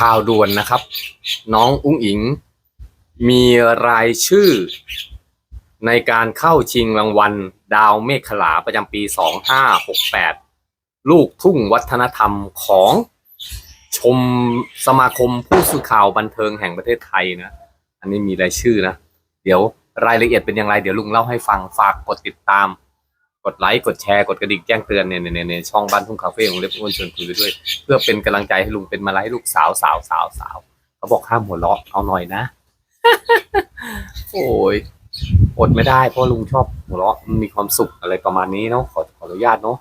ข่าวด่วนนะครับ น้องอุ้งอิง มีรายชื่อ ในการเข้าชิงรางวัล ดาวเมฆขลาประจำปี 2568 ลูกทุ่งวัฒนธรรมของชมสมาคมผู้สื่อข่าวบันเทิงแห่งประเทศไทยนะ อันนี้มีรายชื่อนะ เดี๋ยวรายละเอียดเป็นอย่างไร เดี๋ยวลุงเล่าให้ฟังฝากกดติดตาม กดไลค์กดแชร์กดกระดิ่งแจ้งเตือนเนี่ยในในช่องบ้านทุ่งคาเฟ่ของเล็บอ้วนชวนคุยด้วย เพื่อเป็นกำลังใจให้ลุงเป็นมาไลัยให้ลูกสาวสาวสาวสาวเขาบอกห้ามหัวเราะเอาหน่อยนะ โอ้ยอดไม่ได้เพราะลุงชอบหัวเราะมีความสุขอะไรประมาณนี้เนาะขอขออนุญาตเนาะ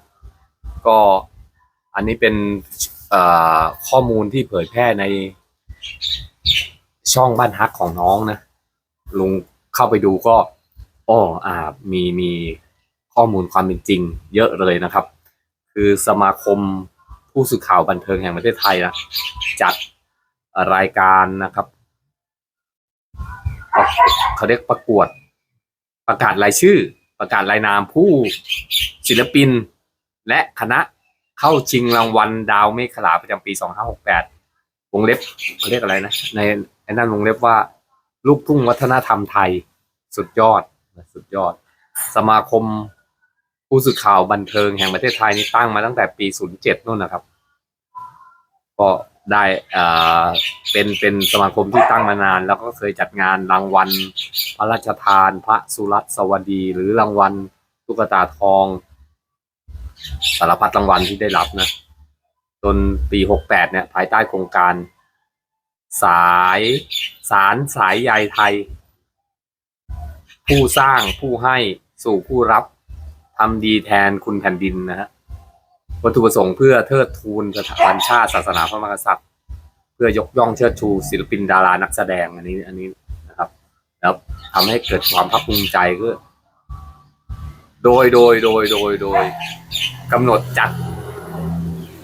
ก็อันนี้เป็นข้อมูลที่เผยแพร่ในช่องบ้านฮักของน้องนะ ลุงเข้าไปดูก็อ้ออ่ามีมี ข้อมูลความเป็นจริง เยอะเลยนะครับ คือสมาคมผู้สื่อข่าวบันเทิงแห่งประเทศไทยนะจัดรายการนะครับเขาเรียกประกวด ประกาศรายชื่อ ประกาศรายนามผู้ศิลปิน และคณะเข้าชิงรางวัลดาวเมฆขลาประจำปี 2568 วงเล็บเขาเรียกอะไรนะ ในในนั้นวงเล็บว่า ลูกทุ่งวัฒนธรรมไทย สุดยอด สุดยอด สมาคม ผู้สื่อข่าวบันเทิงแห่งประเทศไทยนี่ตั้งมาตั้งแต่ปี 07นู่นนะครับ ก็ได้อ่าเป็นเป็นสมาคมที่ตั้งมานาน แล้วก็เคยจัดงานรางวัล พระราชทาน พระสุรัตน์สวัสดี หรือรางวัลตุ๊กตาทอง สารพัดรางวัลที่ได้รับนะ จนปี 68 เนี่ย ภายใต้โครงการ สายสารสายใยไทย ผู้สร้างผู้ให้สู่ผู้รับ ทำดีแทนคุณแผ่นดินนะฮะวัตถุประสงค์เพื่อเทิดทูนสถาบันชาติศาสนาพระมหากษัตริย์ เพื่อยกย่องเชิดชู ศิลปินดารานักแสดงอันนี้อันนี้นะครับแล้วทำให้เกิดความภาคภูมิใจก็โดยโดยโดยโดยโดยกำหนดจัด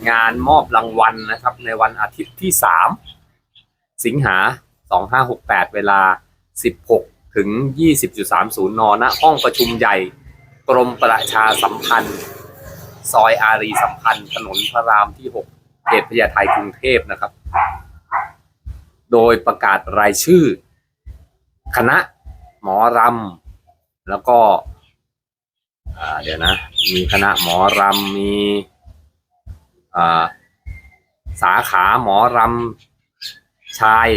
งานมอบรางวัลนะครับ ในวันอาทิตย์ที่สามสิงหาสองห้าหกแปดเวลาสิบหกถึงยี่สิบจุดสามศูนย์นณห้องประชุมใหญ่ กรมประชาสัมพันธ์ ซอยอารีสัมพันธ์ ถนนพระรามที่หกเขตพญาไทกรุงเทพนะครับ โดยประกาศรายชื่อ คณะหมอรำแล้วก็เดี๋ยวนะ มีคณะหมอรำมีสาขาหมอรำชาย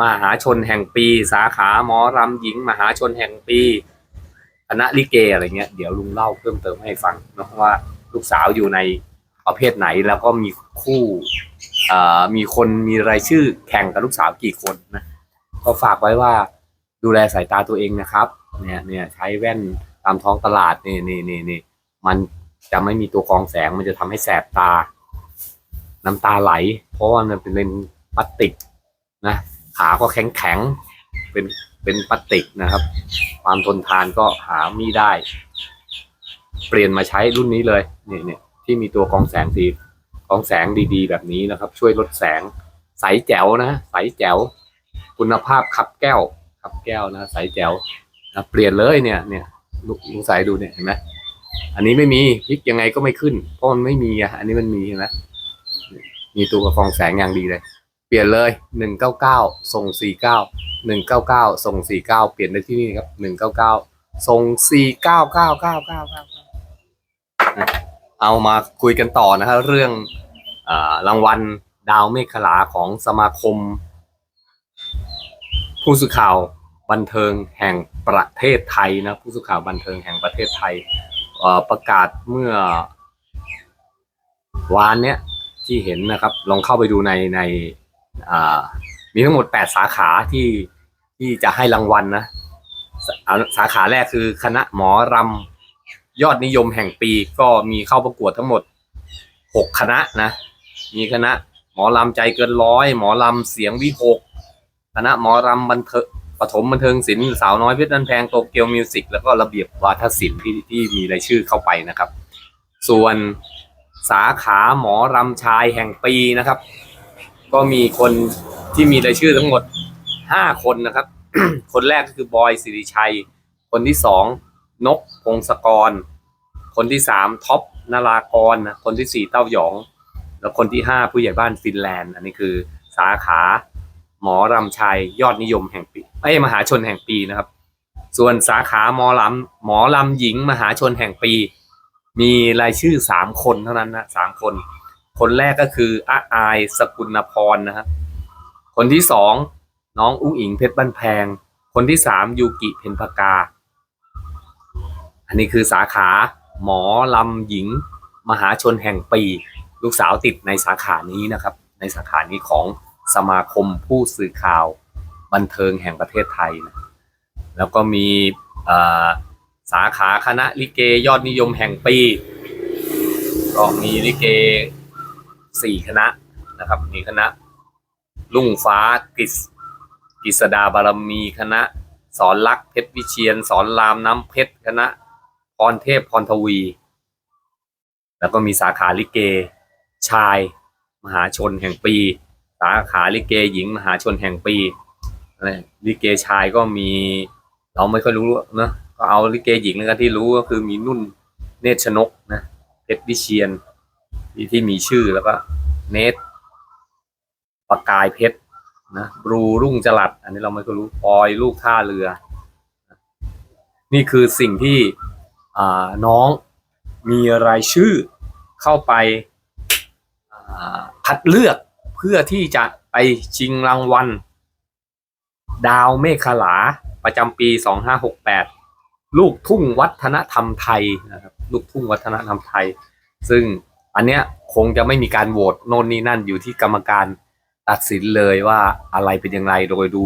มหาชนแห่งปี สาขาหมอรำหญิง มหาชนแห่งปี คณะลิเกอะไรเงี้ยเดี๋ยวลุงเล่าเพิ่มเติมให้ฟังเนอะว่าลูกสาวอยู่ในประเภทไหนแล้วก็มีคู่เอ่อมีคนมีรายชื่อแข่งกับลูกสาวกี่คนนะก็ฝากไว้ว่าดูแลสายตาตัวเองนะครับ เนี่ยเนี่ยใช้แว่นตามท้องตลาดนี่นี่นี่นี่มันจะไม่มีตัวกรองแสงมันจะทำให้แสบตา น้ำตาไหล เพราะว่ามันเป็นเลนพลาสติกนะขาก็แข็งแข็งเป็น เป็นพลาสติกนะครับ ความทนทานก็หาไม่ได้ เปลี่ยนมาใช้รุ่นนี้เลยเนี่ยเนี่ยที่มีตัวกองแสงสีกองแสงดีๆ แบบนี้นะครับ ช่วยลดแสงใสแจ๋วนะใสแจ๋ว คุณภาพขับแก้วขับแก้วนะใสแจ๋วนะเปลี่ยนเลยเนี่ยเนี่ยลุลุงใส่ดูเนี่ยเห็นไหมอันนี้ไม่มีพลิกยังไงก็ไม่ขึ้นเพราะมันไม่มีอะอันนี้มันมีเห็นไหมมีตัวกรองแสงอย่างดีเลย ปลี่ยนเลยหนึ่งเก้าเก้าส่งสี่เก้าหนึ่งเก้าเก้าส่งสี่เก้าเปลี่ยนได้ที่นี่ครับหนึ่งเก้าเก้าส่งสี่เก้าเก้าเก้าเก้าเก้าเอามาคุยกันต่อนะครับเรื่องอรางวัลดาวเมฆขลาของสมาคม ผู้สื่อข่าวบันเทิงแห่งประเทศไทยนะผู้สื่อข่าวบันเทิงแห่งประเทศไทยประกาศเมื่อวานเนี้ยที่เห็นนะครับลองเข้าไปดูในใน มีทั้งหมด 8 สาขาที่ที่จะให้รางวัลนะสาสาขาแรกคือคณะหมอรำยอดนิยมแห่งปีก็มีเข้าประกวดทั้งหมด 6 คณะนะ มีคณะหมอลำใจเกินร้อยหมอลำเสียงวิหกคณะหมอรำบันเทิงปฐมบันเทิงศิลป์สาวน้อยเพชรนันแพงโตเกียวมิวสิกแล้วก็ระเบียบวาทศิลป์ที่ที่มีรายชื่อเข้าไปนะครับ ส่วนสาขาหมอรำชายแห่งปีนะครับ ก็มีคนที่มีรายชื่อทั้งหมดห้าคนนะครับ คนแรกก็คือบอยสิริชัย คนที่สองนกพงศกร คนที่สามท็อปนารากรนะคนที่สี่เต้าหยอง แล้วคนที่ห้าผู้ใหญ่บ้านฟินแลนด์ อันนี้คือสาขาหมอรำชัยยอดนิยมแห่งปีเอ้มหาชนแห่งปีนะครับ ส่วนสาขาหมอลำหมอลำหญิงมหาชนแห่งปี มีรายชื่อสามคนเท่านั้นนะสามคน คนแรกก็คืออาอายสกุลพรนะครับ คนที่สองน้องอุ้งอิงเพชรบ้านแพง คนที่สามยูกิเพนพกา อันนี้คือสาขาหมอลำหญิง มหาชนแห่งปี ลูกสาวติดในสาขานี้นะครับ ในสาขานี้ของสมาคมผู้สื่อข่าวบันเทิงแห่งประเทศไทยนะแล้วก็มีสาขาคณะลิเกยอดนิยมแห่งปี ก็มีลิเก สี่คณะนะครับ มีคณะลุ่งฟ้ากฤษกฤษดาบารมีคณะ สอนลักษ์เพชรวิเชียน สอนรามน้ำเพชรคณะพรเทพพรทวี แล้วก็มีสาขาลิเก ชาย มหาชนแห่งปี สาขาลิเกหญิง มหาชนแห่งปีลิเกชายก็มี เราไม่ค่อยรู้เนะก็เอาลิเกหญิงแล้วกันที่รู้ก็คือมีนุ่นเนตรชนกนะเพชรวิเชียน ที่ที่มีชื่อแล้วก็เนตประกายเพชรนะบรูรุ่งจรัด อันนี้เราไม่ค่อยรู้ปอยลูกท่าเรือ นี่คือสิ่งที่น้องมีรายชื่อเข้าไปคัดเลือกเพื่อที่จะไปชิงรางวัล ดาวเมฆขลาประจำปี 2568 ลูกทุ่งวัฒนธรรมไทยนะครับลูกทุ่งวัฒนธรรมไทย ซึ่ง อันเนี้ยคงจะไม่มีการโหวตโน่นนี่นั่นอยู่ที่กรรมการตัดสินเลยว่าอะไรเป็นอย่างไรโดยดู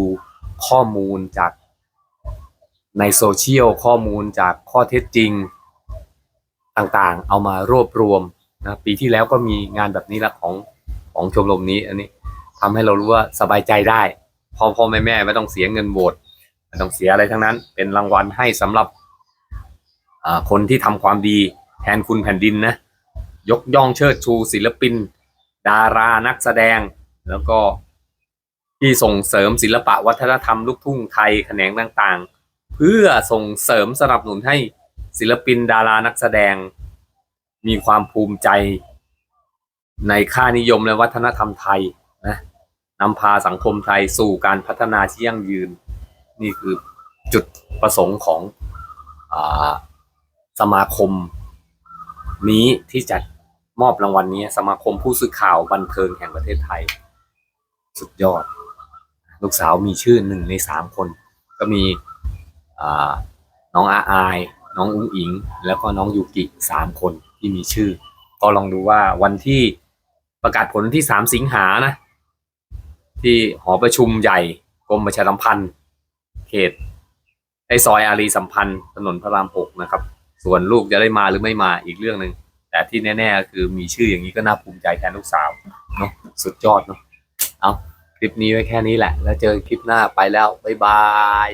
ข้อมูลจากในโซเชียลข้อมูลจากข้อเท็จจริงต่างๆ เอามารวบรวมนะปีที่แล้วก็มีงานแบบนี้ละของของชมรมนี้ อันนี้ทำให้เรารู้ว่าสบายใจได้พ่อพ่อแม่แม่ไม่ต้องเสียเงินโหวตไม่ต้องเสียอะไรทั้งนั้น เป็นรางวัลให้สำหรับคนที่ทำความดีแทนคุณแผ่นดินนะ ยกย่องเชิดชูศิลปิน ดารานักแสดง แล้วก็ที่ส่งเสริมศิลปะวัฒนธรรมลูกทุ่งไทยแขนงต่างๆ เพื่อส่งเสริมสนับสนุนให้ศิลปินดารานักแสดง มีความภูมิใจ ในค่านิยมและวัฒนธรรมไทยนะนำพาสังคมไทยสู่การพัฒนาที่ยั่งยืน นี่คือจุดประสงค์ของอสมาคมนี้ที่จัด มอบรางวัลนี้ สมาคมผู้สื่อข่าวบันเทิงแห่งประเทศไทย สุดยอด ลูกสาวมีชื่อหนึ่งในสามคน ก็มีน้องอาอาย น้องอุ้งอิง แล้วก็น้องยูกิสามคนที่มีชื่อ ก็ลองดูว่าวันที่ประกาศผลที่สามสิงหานะ ที่หอประชุมใหญ่กรมประชาสัมพันธ์ เขตไอซอยอารีสัมพันธ์ถนนพระรามหกนะครับ ส่วนลูกจะได้มาหรือไม่มาอีกเรื่องหนึ่ง แต่ที่แน่ๆคือมีชื่ออย่างนี้ก็น่าภูมิใจแทนลูกสาวเนาะสุดยอดเนาะเอาคลิปนี้ไว้แค่นี้แหละ แล้วเจอคลิปหน้าไปแล้ว บ๊ายบาย